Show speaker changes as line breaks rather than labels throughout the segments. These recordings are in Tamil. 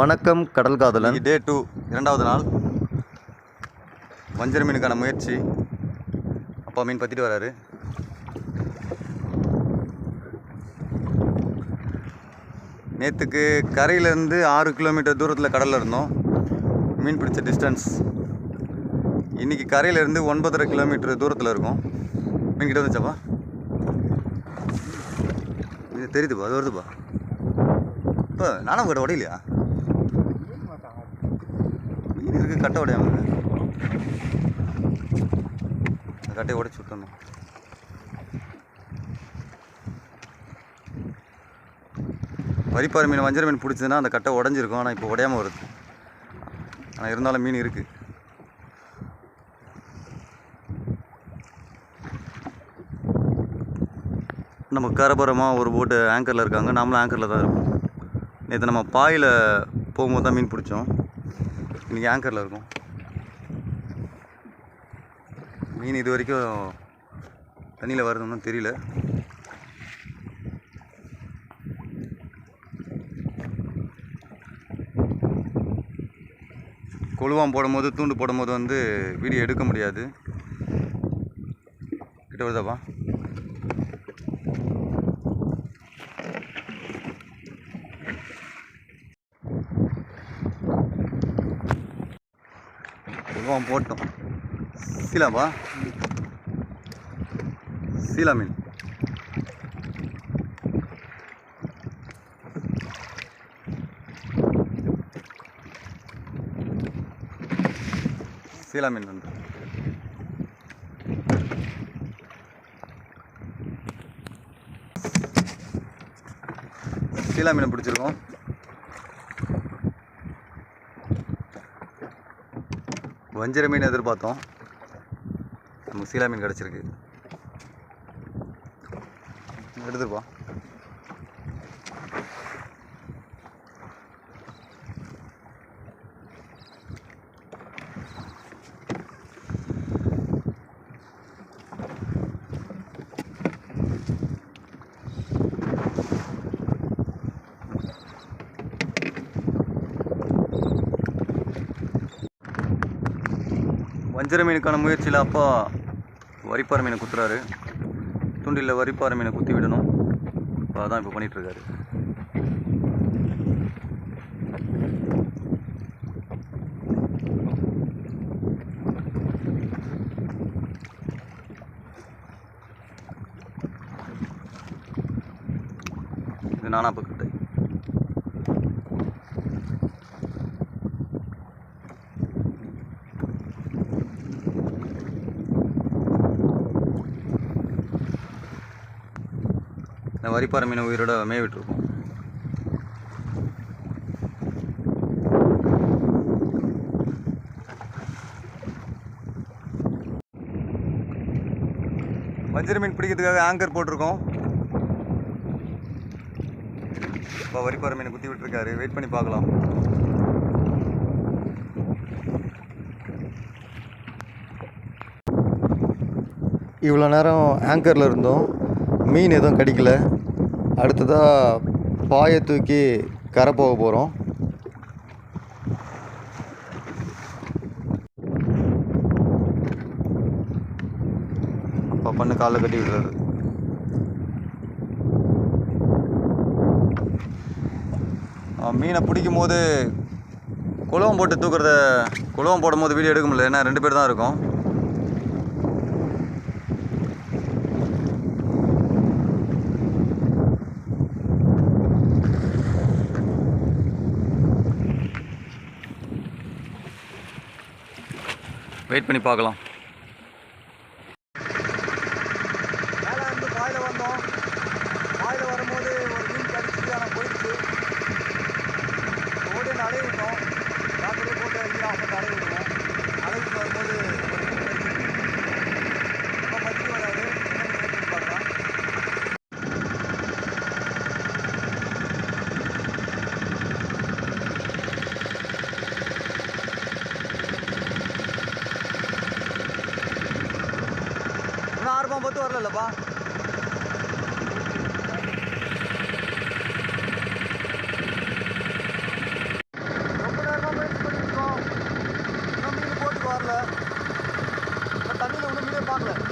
வணக்கம் கடல் காதலன்.
டே டூ இரண்டாவது நாள். வஞ்சர மீனுக்கான முயற்சி. அப்பா மீன் பற்றிட்டு வராரு. நேற்றுக்கு கரையிலேருந்து ஆறு கிலோமீட்டர் தூரத்தில் கடலில் இருந்தோம். மீன் பிடிச்ச டிஸ்டன்ஸ் இன்றைக்கி கரையிலேருந்து ஒன்பதரை கிலோமீட்டர் தூரத்தில் இருக்கும். மீன் கிட்ட வந்துச்சாப்பா இது தெரியுதுப்பா அது வருதுப்பா. இப்போ நானும் உங்கள்கிட்ட உடையிலையா? இருக்கு கட்டை உடையாம அந்த கட்டையை உடைச்சு விட்டணும் வரிப்பாறை மீன் வஞ்சர மீன் பிடிச்சதுன்னா அந்த கட்டை உடஞ்சிருக்கும் ஆனால் இப்போ உடையாம வருது. ஆனால் இருந்தாலும் மீன் இருக்குது நம்ம கரபரமாக ஒரு போட்டு ஆங்கரில் இருக்காங்க. நாமளும் ஆங்கரில் தான் இருக்கும் நேற்று நம்ம பாயில் போகும்போது தான் மீன் பிடிச்சோம். இன்றைக்கி ஆங்கரில் இருக்கும் மீன் இது வரைக்கும் தண்ணியில் வருதுன்னு தெரியல. கொழுவாம் போடும்போது தூண்டு போடும்போது வந்து வீடியோ எடுக்க முடியாது. கிட்ட வருதாப்பா? பக்கம் போட்டோம். சீலாப்பா. சீலா மீன். சீலா மீன் வந்து. சீலா மீனை பிடிச்சிருக்கோம். வஞ்சிர மீன் எதிர்பார்த்தோம். நமக்கு சீலா மீன் கிடச்சிருக்கு. எடுத்துருப்போம் வஞ்சர மீனுக்கான முயற்சியில் அப்பா வரிப்பாறை மீனை குத்துறாரு. துண்டில் வரிப்பாறை மீனை குத்தி விடணும். இப்போ அதான் இப்போ பண்ணிகிட்ருக்காரு இது நானாப்ப கட்டை இந்த வரிப்பாறை மீன் உயிரோட மேவிட்டுருக்கோம் விட்டுருக்கோம் மீன் பிடிக்கிறதுக்காக ஆங்கர் போட்டிருக்கோம். இப்போ வரிப்பாறை மீனை குத்தி விட்டுருக்காரு. வெயிட் பண்ணி பார்க்கலாம்.
இவ்வளோ நேரம் ஆங்கரில் இருந்தோம். மீன் எதுவும் கிடைக்கல. அடுத்ததாக பாயை தூக்கி கரை போக போகிறோம்
அப்பா பண்ணு காலில் கட்டி விடுறது மீனை பிடிக்கும் போது குளம் போட்டு தூக்குறத குளம் போடும்போது வீடியோ எடுக்க முடியல. ஏன்னா ரெண்டு பேர் தான் இருக்கும். வெயிட் பண்ணி பார்க்கலாம். மேலே வந்து பாயில் வந்தோம். பாயில் வரும்போது போயிருப்போம் பொத்து வரலப்பா. ரொம்ப நேரமாக முயற்சி பண்ணியிருக்கோம் இன்னும் மீன் போட்டுக்கு வரல. தண்ணியில் ஒன்றும் மீனே பார்க்கல.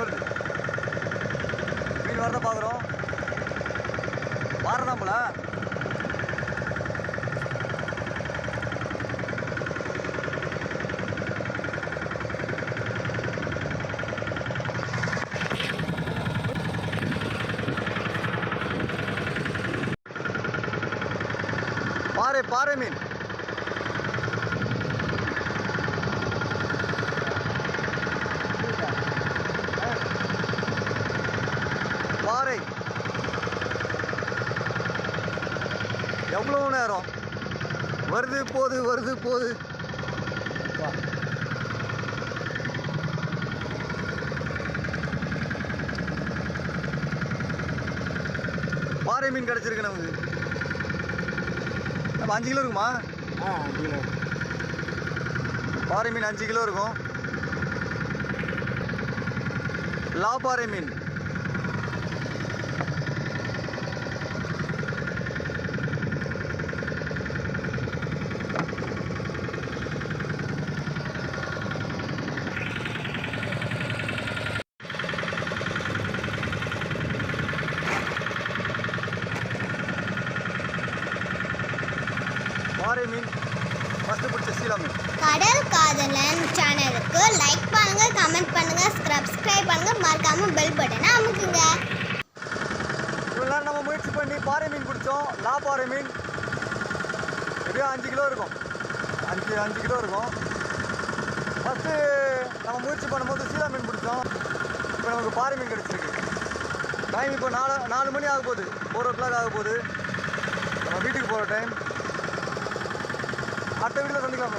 வருது. மீன் வரத பார்க்குறோம். வாரதான் போல பாறை பாறை மீன். பாறை எவ்வளோ நேரம்? வருது போகுது வருது போகுது. பாறை மீன் கிடச்சிருக்கு நமக்கு நம்ம அஞ்சு கிலோ இருக்குமா?
ஆ கிலோ.
பாறை மீன் அஞ்சு கிலோ இருக்கும். லா பாறை மீன். பாறை மீன் ஃபஸ்ட்டு பிடிச்ச சீலா மீன்.
கடல் காதலன் சேனலுக்கு லைக் பண்ணுங்க கமெண்ட் பண்ணுங்க சப்ஸ்கிரைப் பண்ணுங்க. மறக்காம பெல் பட்டனை அமுக்குங்க.
இவ்வளோ நேரம் நம்ம முயற்சி பண்ணி பாறை மீன் பிடிச்சோம். லா பாறை மீன். எப்படியும் அஞ்சு கிலோ இருக்கும். அஞ்சு அஞ்சு கிலோ இருக்கும். ஃபஸ்ட்டு நம்ம முயற்சி பண்ணும்போது சீலா மீன் பிடிச்சோம். இப்போ நமக்கு பாறை மீன் கிடச்சிருக்கு. டைம் இப்போ நாலு நாலு மணி ஆக போகுது. ஃபோர் ஓ கிளாக் ஆக போகுது. நம்ம வீட்டுக்கு போகிற டைம் അടുത്ത വീട്ടിൽ സന്ധിക്കാം